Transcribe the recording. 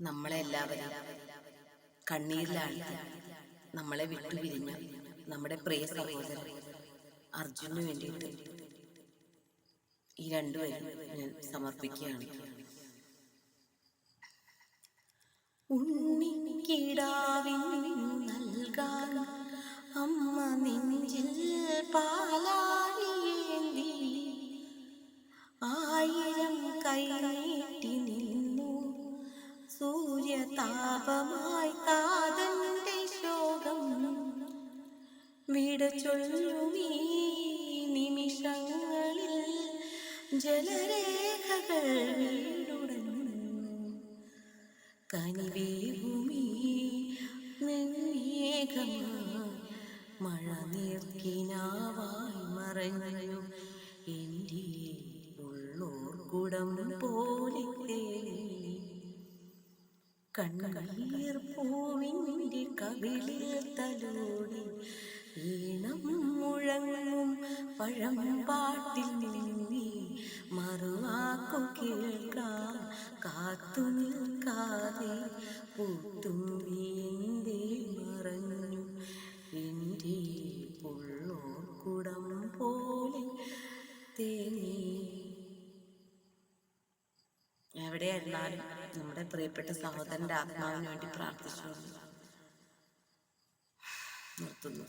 നമ്മളെ എല്ലാവരും കണ്ണീരിലാഴ്ത്തി നമ്മളെ വിട്ടുപിരിഞ്ഞ നമ്മുടെ പ്രിയ സഹോദരൻ അർജുനു വേണ്ടിയിട്ട് ഈ രണ്ടുപേരും ഞാൻ സമർപ്പിക്കുകയാണ്. അമ്മ നെഞ്ചിൽ പാലാഴിയേന്തി ആയിരം നിന്നു സൂര്യതാപമായി താതന്റെ ശോകം വിട ചൊല്ലുമീ നിമിഷങ്ങളിൽ ജലരേഖകൾ കനിവേ കനിവേകുമീ മേഘമായി മഴ നീർക്കിനാവായി മറഞ്ഞു. എന്റെ ഉള്ളോർ കുടം പോലെ കണ്ണീർ പൂവിന്റെ കവിളിൽ തലോടി ഈണം മുഴങ്ങും പഴം പാട്ടിൽ നിന്നി മറുവാക്കു കേൾക്കാൻ കാത്തു നിൽക്കാതെ പൂത്തുമ്പിന്റെ മറഞ്ഞു. എന്റെ ഉള്ളോർ കുടം പോലെ തേങ്ങി എവിടെയായിരുന്നാലും നമ്മുടെ പ്രിയപ്പെട്ട സഹോദരന്റെ ആത്മാവിന് വേണ്ടി പ്രാർത്ഥിച്ചു നിർത്തുന്നു.